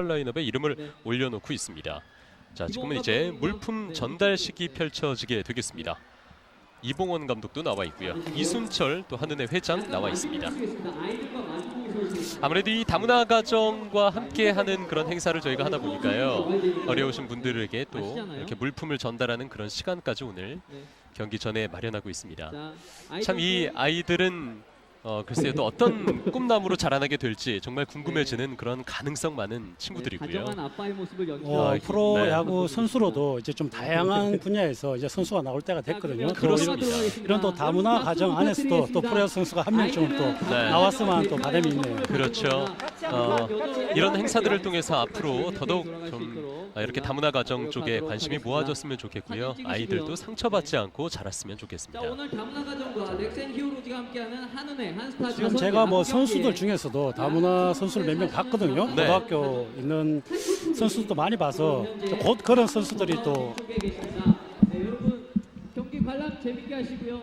라인업에 이름을 네. 올려놓고 있습니다. 자, 지금은 이제 물품 전달식이 펼쳐지게 되겠습니다. 이봉원 감독도 나와 있고요. 이순철 또 한은혜 회장 나와 있습니다. 아무래도 이 다문화 가정과 함께하는 그런 행사를 저희가 하다 보니까요 어려우신 분들에게 또 이렇게 물품을 전달하는 그런 시간까지 오늘 네. 경기 전에 마련하고 있습니다. 자, 참이 아이들은 어, 글쎄요 또 어떤 꿈나무로 자라나게 될지 정말 궁금해지는 그런 가능성 많은 친구들이고요. 다정한 아빠의 모습을 어, 연출하고 아, 어, 프로 네. 야구 선수로도 이제 좀 다양한 분야에서 이제 선수가 나올 때가 됐거든요. 또 그렇습니다. 이런, 이런 또 다문화 가정 안에서도 또 프로야구 선수가 한 명쯤은 또 네. 나왔으면 또 바람이 있네요. 그렇죠. 어, 이런 행사들을 통해서 앞으로 더더욱 좀 아, 이렇게 다문화 가정 쪽에 관심이 모아졌으면 좋겠고요. 아이들도 상처받지 않고 자랐으면 좋겠습니다. 자 오늘 다문화 가정과 넥센 히어로즈가 함께하는 한은혜 한스타 지금 제가 뭐 선수들 중에서도 다문화 선수를 몇 명 봤거든요. 네. 고등학교 있는 선수도 많이 봐서 곧 그런 선수들이 또네 여러분 경기 관람 재밌게 하시고요.